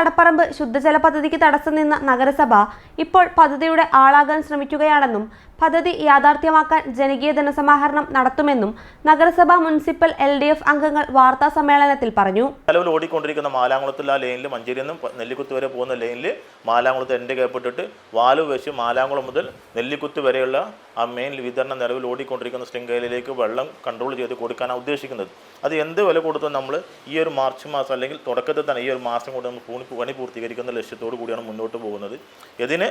Malakkulam Thadapparamba ശുദ്ധജല പദ്ധതിക്ക് തടസ്സം നിന്ന നഗരസഭ ഇപ്പോൾ പദ്ധതിയുടെ ആളാകാൻ ശ്രമിക്കുകയാണെന്നും പദ്ധതി യാഥാർത്ഥ്യമാക്കാൻ ജനകീയ ധനസമാഹരണം നടത്തുമെന്നും നഗരസഭ മുനിസിപ്പൽ എൽ ഡി എഫ് അംഗങ്ങൾ വാർത്താ സമ്മേളനത്തിൽ പറഞ്ഞു. നിലവിൽ ഓടിക്കൊണ്ടിരിക്കുന്ന മാലാങ്കുളത്തുള്ള ലൈനിൽ മഞ്ചേരിയിൽ നിന്നും നെല്ലിക്കുത്ത് വരെ പോകുന്ന ലൈനിൽ മാലാങ്കുളത്ത് എന്റെ കേൾപ്പെട്ടിട്ട് വാൽ വെച്ച് മാലാങ്കുളം മുതൽ നെല്ലിക്കുത്ത് വരെയുള്ള ആ മെയിൻ വിതരണം നിലവിൽ ഓടിക്കൊണ്ടിരിക്കുന്ന ശൃംഖലയിലേക്ക് വെള്ളം കൺട്രോൾ ചെയ്ത് കൊടുക്കാനാണ് ഉദ്ദേശിക്കുന്നത്. അത് എന്ത് വില കൊടുത്തും നമ്മൾ ഈ ഒരു മാർച്ച് മാസം അല്ലെങ്കിൽ തുടക്കത്തിൽ തന്നെ ഈ ഒരു മാസം കൊണ്ട് നമ്മൾ പൂണി പണി പൂർത്തീകരിക്കുന്ന ലക്ഷ്യത്തോടു കൂടിയാണ് മുന്നോട്ട് പോകുന്നത്. ഇതിന്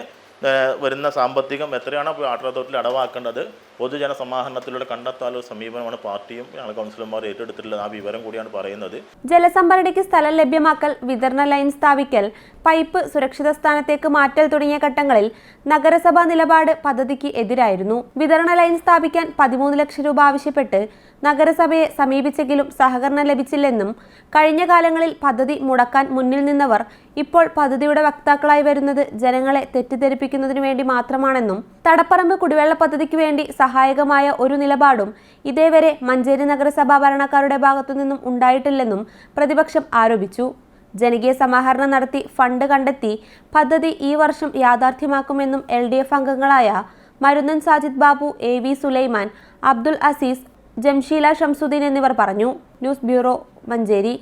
വരുന്ന സാമ്പത്തികം എത്രയാണോ വാട്ടർ അതോറിറ്റിയിൽ അടവാക്കേണ്ടത് പൊതുജന സമാഹരണത്തിലൂടെ കണ്ടെത്താനുള്ള സമീപനമാണ് പാർട്ടിയും ഞങ്ങൾ കൗൺസിലർമാർ ഏറ്റെടുത്തിട്ടുള്ളത്. ആ വിവരം കൂടിയാണ് പറയുന്നത്. ജലസംഭരണിക്ക് സ്ഥലം ലഭ്യമാക്കൽ വിതരണ ലൈൻ സ്ഥാപിക്കൽ പൈപ്പ് സുരക്ഷിത സ്ഥാനത്തേക്ക് മാറ്റൽ തുടങ്ങിയ ഘട്ടങ്ങളിൽ നഗരസഭാ നിലപാട് പദ്ധതിക്ക് എതിരായിരുന്നു. വിതരണ ലൈൻ സ്ഥാപിക്കാൻ പതിമൂന്ന് ലക്ഷം രൂപ ആവശ്യപ്പെട്ട് നഗരസഭയെ സമീപിച്ചെങ്കിലും സഹകരണം ലഭിച്ചില്ലെന്നും കഴിഞ്ഞ കാലങ്ങളിൽ പദ്ധതി മുടക്കാൻ മുന്നിൽ നിന്നവർ ഇപ്പോൾ പദ്ധതിയുടെ വക്താക്കളായി വരുന്നത് ജനങ്ങളെ തെറ്റിദ്ധരിപ്പിക്കുന്നതിനു വേണ്ടി മാത്രമാണെന്നും തടപ്പറമ്പ് കുടിവെള്ള പദ്ധതിക്ക് വേണ്ടി സഹായകമായ ഒരു നിലപാടും ഇതേവരെ മഞ്ചേരി നഗരസഭാ ഭരണക്കാരുടെ ഭാഗത്തു നിന്നും ഉണ്ടായിട്ടില്ലെന്നും പ്രതിപക്ഷം ആരോപിച്ചു. ജനകീയ സമാഹരണം നടത്തി ഫണ്ട് കണ്ടെത്തി പദ്ധതി ഈ വർഷം യാഥാർത്ഥ്യമാക്കുമെന്നും എൽ ഡി എഫ് അംഗങ്ങളായ മരുന്നൻ സാജിദ് ബാബു എ വി സുലൈമാൻ അബ്ദുൽ അസീസ് ജംഷീല ഷംസുദ്ദീൻ എന്നിവർ പറഞ്ഞു. News bureau Manjeri.